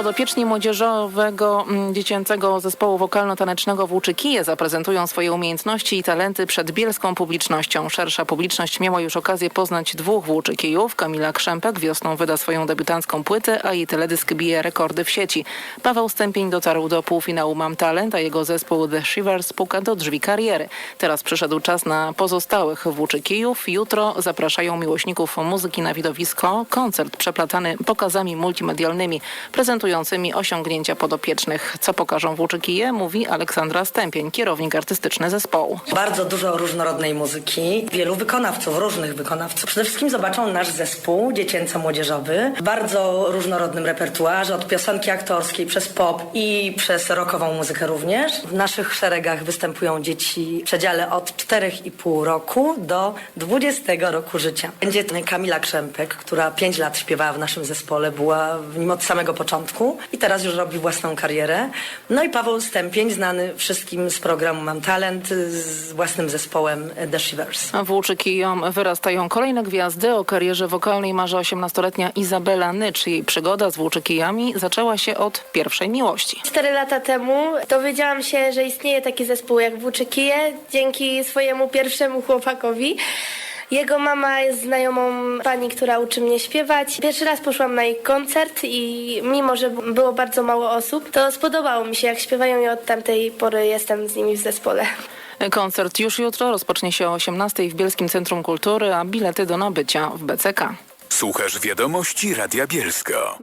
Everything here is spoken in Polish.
Podopieczni młodzieżowego mm, dziecięcego zespołu wokalno-tanecznego Włóczykije zaprezentują swoje umiejętności i talenty przed bielską publicznością. Szersza publiczność miała już okazję poznać dwóch Włóczykijów. Kamila Krzępek wiosną wyda swoją debiutancką płytę, a jej teledysk bije rekordy w sieci. Paweł Stępień dotarł do półfinału Mam Talent, a jego zespół The Shivers puka do drzwi kariery. Teraz przyszedł czas na pozostałych Włóczykijów. Jutro zapraszają miłośników muzyki na widowisko. Koncert przeplatany pokazami multimedialnymi osiągnięcia podopiecznych. Co pokażą Włóczykije, mówi Aleksandra Stępień, kierownik artystyczny zespołu. Bardzo dużo różnorodnej muzyki, wielu wykonawców, różnych wykonawców. Przede wszystkim zobaczą nasz zespół dziecięco-młodzieżowy. w Bardzo różnorodnym repertuarze, od piosenki aktorskiej przez pop i przez rockową muzykę również. W naszych szeregach występują dzieci w przedziale od 4,5 roku do 20 roku życia. Będzie Kamila Krzępek, która 5 lat śpiewała w naszym zespole, była w nim od samego początku i teraz już robi własną karierę. No i Paweł Stępień, znany wszystkim z programu Mam Talent, z własnym zespołem The Shivers. Włóczykijom wyrastają kolejne gwiazdy. O karierze wokalnej marzy 18-letnia Izabela Nycz. Jej przygoda z Włóczykijami zaczęła się od pierwszej miłości. Cztery lata temu dowiedziałam się, że istnieje taki zespół jak Włóczykije dzięki swojemu pierwszemu chłopakowi. Jego mama jest znajomą pani, która uczy mnie śpiewać. Pierwszy raz poszłam na ich koncert i mimo, że było bardzo mało osób, to spodobało mi się jak śpiewają i od tamtej pory jestem z nimi w zespole. Koncert już jutro rozpocznie się o 18 w Bielskim Centrum Kultury, a bilety do nabycia w BCK. Słuchasz wiadomości Radia Bielska.